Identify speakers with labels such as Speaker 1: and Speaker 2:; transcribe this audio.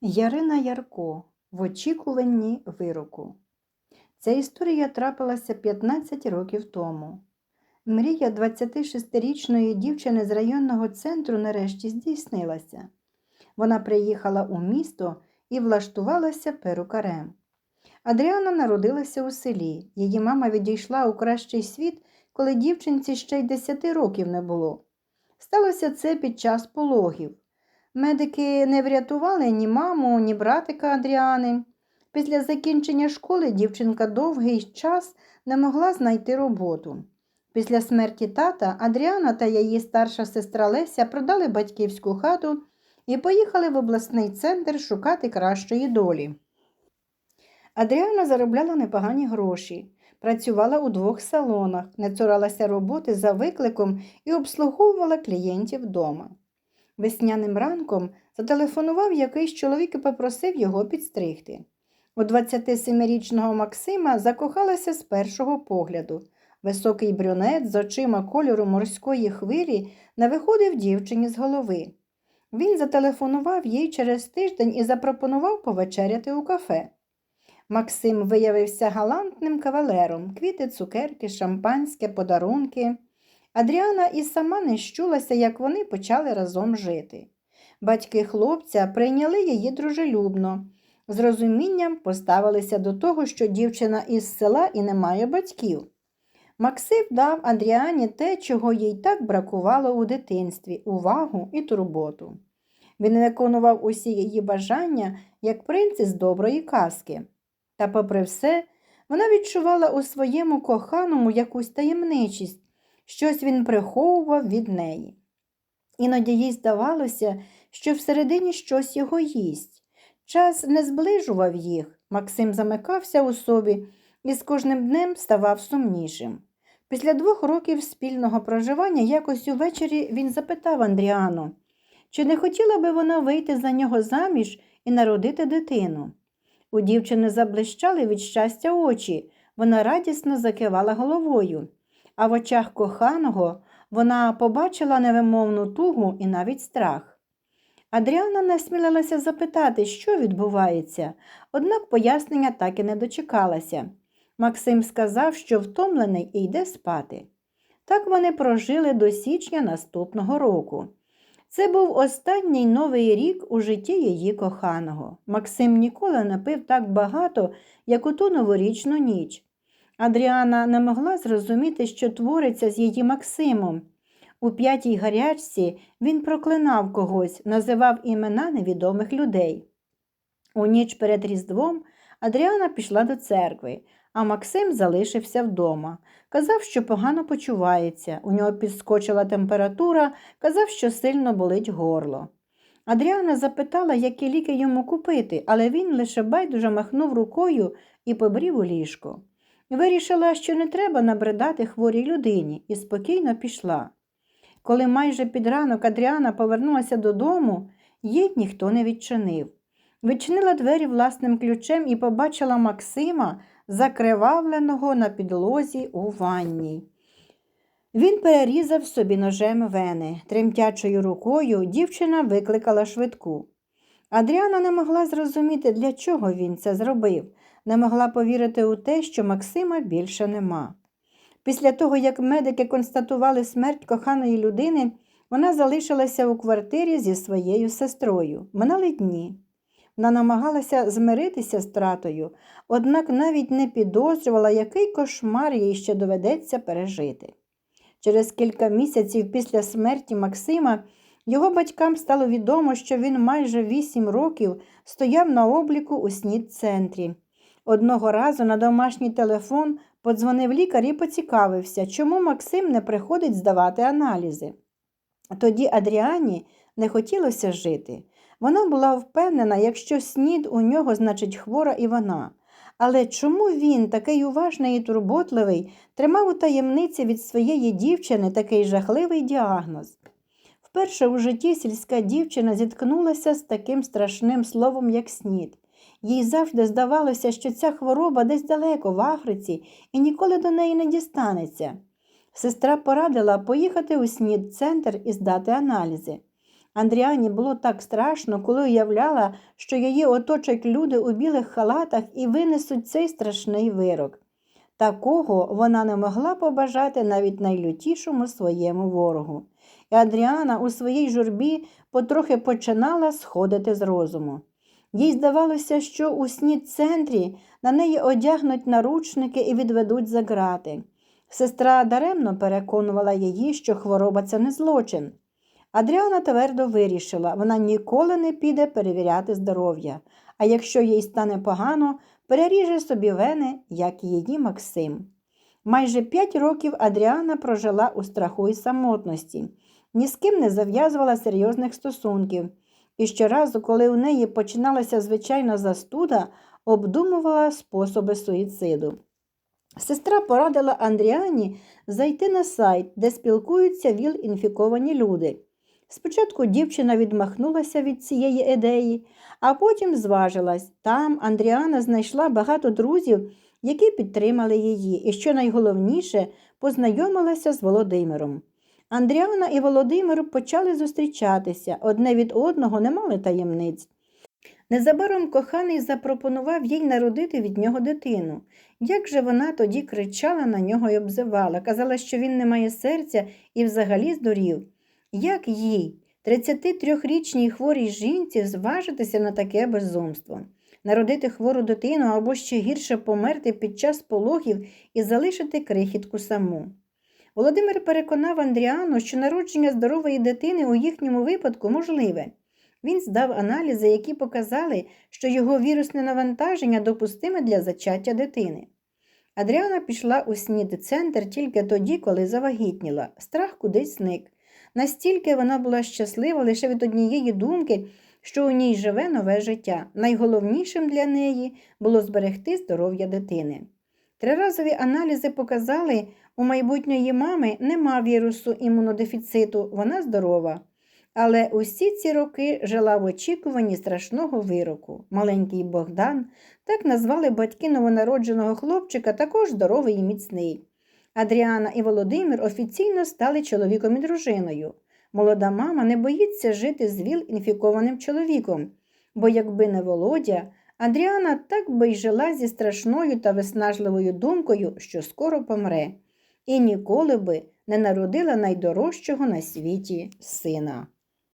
Speaker 1: Ярина Ярко в очікуванні вироку. Ця історія трапилася 15 років тому. Мрія 26-річної дівчини з районного центру нарешті здійснилася. Вона приїхала у місто і влаштувалася перукарем. Адріана народилася у селі. Її мама відійшла у кращий світ, коли дівчинці ще й 10 років не було. Сталося це під час пологів. Медики не врятували ні маму, ні братика Адріани. Після закінчення школи дівчинка довгий час не могла знайти роботу. Після смерті тата Адріана та її старша сестра Леся продали батьківську хату і поїхали в обласний центр шукати кращої долі. Адріана заробляла непогані гроші, працювала у двох салонах, не цуралася роботи за викликом і обслуговувала клієнтів вдома. Весняним ранком зателефонував якийсь чоловік і попросив його підстригти. У 27-річного Максима закохалася з першого погляду. Високий брюнет з очима кольору морської хвилі не виходив дівчині з голови. Він зателефонував їй через тиждень і запропонував повечеряти у кафе. Максим виявився галантним кавалером, квіти, цукерки, шампанське, подарунки. Адріана і сама не щулася, як вони почали разом жити. Батьки хлопця прийняли її дружелюбно, з розумінням поставилися до того, що дівчина із села і не має батьків. Максим дав Адріані те, чого їй так бракувало у дитинстві увагу і турботу. Він виконував усі її бажання, як принц із доброї казки. Та, попри все, вона відчувала у своєму коханому якусь таємничість, щось він приховував від неї. Іноді їй здавалося, що всередині щось його їсть. Час не зближував їх. Максим замикався у собі і з кожним днем ставав сумнішим. Після двох років спільного проживання якось увечері він запитав Андріану, чи не хотіла би вона вийти за нього заміж і народити дитину. У дівчини заблищали від щастя очі, вона радісно закивала головою, а в очах коханого вона побачила невимовну тугу і навіть страх. Адріана насмілилася запитати, що відбувається, однак пояснення так і не дочекалася. Максим сказав, що втомлений і йде спати. Так вони прожили до січня наступного року. Це був останній новий рік у житті її коханого. Максим ніколи не пив так багато, як у ту новорічну ніч. Адріана не могла зрозуміти, що твориться з її Максимом. У п'ятій гарячці він проклинав когось, називав імена невідомих людей. У ніч перед Різдвом Адріана пішла до церкви, а Максим залишився вдома. Казав, що погано почувається, у нього підскочила температура, казав, що сильно болить горло. Адріана запитала, які ліки йому купити, але він лише байдуже махнув рукою і побрів у ліжко. Вирішила, що не треба набридати хворій людині, і спокійно пішла. Коли майже під ранок Адріана повернулася додому, їй ніхто не відчинив. Відчинила двері власним ключем і побачила Максима, закривавленого на підлозі у ванні. Він перерізав собі ножем вени. Тремтячою рукою дівчина викликала швидку. Адріана не могла зрозуміти, для чого він це зробив, не могла повірити у те, що Максима більше нема. Після того, як медики констатували смерть коханої людини, вона залишилася у квартирі зі своєю сестрою. Минали дні. Вона намагалася змиритися з тратою, однак навіть не підозрювала, який кошмар їй ще доведеться пережити. Через кілька місяців після смерті Максима його батькам стало відомо, що він майже вісім років стояв на обліку у снід-центрі. Одного разу на домашній телефон подзвонив лікар і поцікавився, чому Максим не приходить здавати аналізи. Тоді Адріані не хотілося жити. Вона була впевнена, якщо снід у нього, значить хвора і вона. Але чому він, такий уважний і турботливий, тримав у таємниці від своєї дівчини такий жахливий діагноз? Вперше у житті сільська дівчина зіткнулася з таким страшним словом, як снід. Їй завжди здавалося, що ця хвороба десь далеко в Африці і ніколи до неї не дістанеться. Сестра порадила поїхати у снід центр і здати аналізи. Андріані було так страшно, коли уявляла, що її оточать люди у білих халатах і винесуть цей страшний вирок. Такого вона не могла побажати навіть найлютішому своєму ворогу. І Адріана у своїй журбі потрохи починала сходити з розуму. Їй здавалося, що у сні центрі на неї одягнуть наручники і відведуть за грати. Сестра даремно переконувала її, що хвороба це не злочин. Адріана твердо вирішила, вона ніколи не піде перевіряти здоров'я, а якщо їй стане погано, переріже собі вени, як і її Максим. Майже п'ять років Адріана прожила у страху і самотності, ні з ким не зав'язувала серйозних стосунків, і щоразу, коли у неї починалася звичайна застуда, обдумувала способи суїциду. Сестра порадила Андріані зайти на сайт, де спілкуються ВІЛ-інфіковані люди. Спочатку дівчина відмахнулася від цієї ідеї, а потім зважилась. Там Андріана знайшла багато друзів, які підтримали її, і, що найголовніше, познайомилася з Володимиром. Андріана і Володимир почали зустрічатися, одне від одного не мали таємниць. Незабаром коханий запропонував їй народити від нього дитину. Як же вона тоді кричала на нього й обзивала, казала, що він не має серця і взагалі здурів. Як їй, 33-річній хворій жінці, зважитися на таке безумство? Народити хвору дитину або ще гірше померти під час пологів і залишити крихітку саму. Володимир переконав Андріану, що народження здорової дитини у їхньому випадку можливе. Він здав аналізи, які показали, що його вірусне навантаження допустиме для зачаття дитини. Адріана пішла у снід-центр тільки тоді, коли завагітніла. Страх кудись зник. Настільки вона була щаслива лише від однієї думки, що у ній живе нове життя. Найголовнішим для неї було зберегти здоров'я дитини. Триразові аналізи показали, у майбутньої мами нема вірусу імунодефіциту, вона здорова. Але усі ці роки жила в очікуванні страшного вироку. Маленький Богдан, так назвали батьки новонародженого хлопчика, також здоровий і міцний. Адріана і Володимир офіційно стали чоловіком і дружиною. Молода мама не боїться жити з ВІЛ-інфікованим чоловіком, бо якби не Володя, Адріана так би й жила зі страшною та виснажливою думкою, що скоро помре, і ніколи би не народила найдорожчого на світі сина.